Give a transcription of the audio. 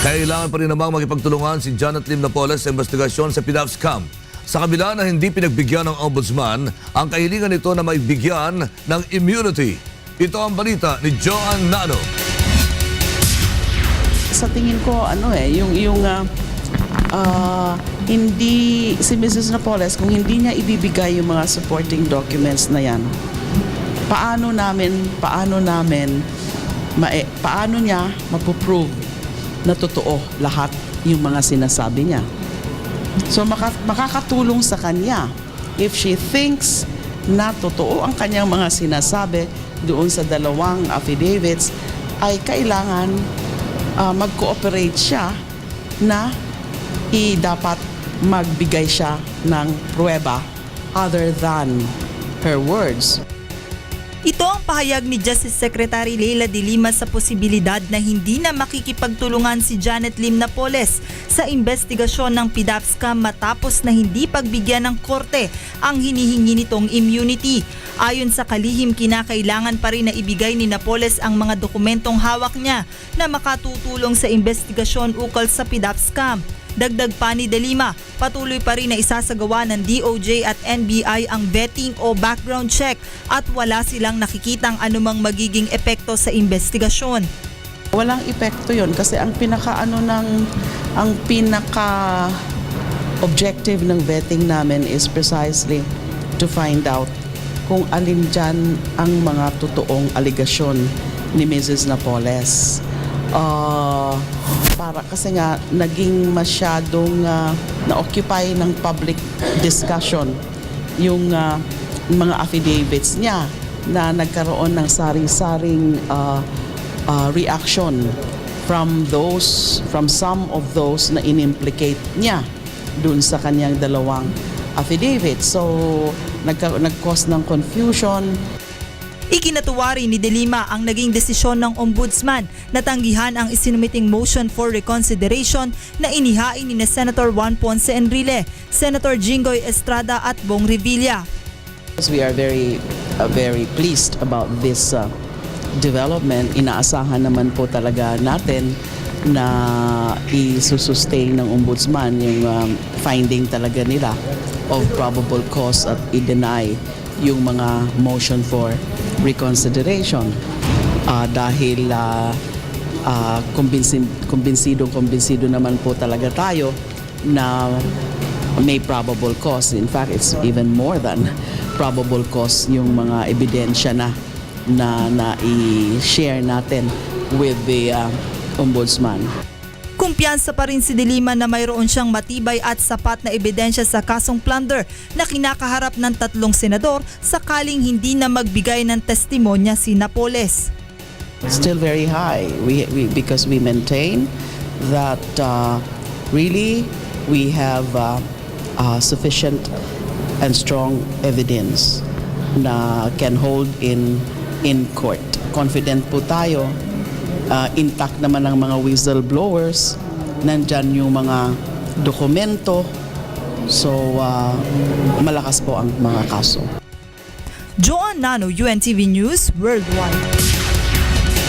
Kailangan pa rin namang makipagtulungan si Janet Lim Napoles sa investigasyon sa PDAP scam. Sa kabila na hindi pinagbigyan ng ombudsman, ang kahilingan nito na maibigyan ng immunity. Ito ang balita ni Joan Nano. sa tingin ko ano eh yung yung ah, ah, hindi si Mrs. Napoles kung hindi niya ibibigay yung mga supporting documents na yan paano namin paano namin mae, paano niya mapoprove na totoo lahat yung mga sinasabi niya so maka, makakatulong sa kanya if she thinks na totoo ang kanyang mga sinasabi doon sa dalawang affidavits ay kailangan ah, mag-cooperate siya na i dapat magbigay siya ng pruweba other than her words. Ito ang pahayag ni Justice Secretary Leila de Lima sa posibilidad na hindi na makikipagtulungan si Janet Lim Napoles sa investigasyon ng PDAP scam matapos na hindi pagbigyan ng korte ang hinihingi nitong immunity. Ayon sa kalihim, kinakailangan pa rin na ibigay ni Napoles ang mga dokumentong hawak niya na makatutulong sa investigasyon ukol sa PDAP scam. Dagdag pa ni De Lima, patuloy pa rin na isasagawa ng DOJ at NBI ang vetting o background check at wala silang nakikitang anumang magiging epekto sa investigasyon. Walang epekto yon kasi ang pinaka ano ng ang pinaka objective ng vetting namin is precisely to find out kung alin dyan ang mga totoong aligasyon ni Mrs. Napoles. Ah, para kasi nga naging masyadong ah, na-occupy ng public discussion yung ah, mga affidavits niya na nagkaroon ng sari-saring ah, ah, reaction from those from some of those na inimplicate niya dun sa kanyang dalawang affidavit. So nagka, nag-cause ng confusion Ikinatuwa rin ni De Lima ang naging desisyon ng ombudsman na tanggihan ang isinumiting motion for reconsideration na inihain ni na Senator Juan Ponce Enrile, Senator Jinggoy Estrada at Bong Revilla. We are very uh, very pleased about this uh, development. Inaasahan naman po talaga natin na i-sustain ng ombudsman yung um, finding talaga nila of probable cause at i-deny yung mga motion for reconsideration Ah, dahil uh, uh, kumbinsin, kumbinsido kumbinsido naman po talaga tayo na may probable cause. In fact, it's even more than probable cause yung mga ebidensya na na na i-share natin with the uh, ombudsman. Kumpiyansa pa rin si De Lima na mayroon siyang matibay at sapat na ebidensya sa kasong plunder na kinakaharap ng tatlong senador sakaling hindi na magbigay ng testimonya si Napoles. Still very high we, we, because we maintain that uh, really we have uh, uh, sufficient and strong evidence na can hold in in court. Confident po tayo uh, intact naman ang mga whistleblowers, nandyan yung mga dokumento, so uh, malakas po ang mga kaso. Joan Nano, UNTV News, Worldwide.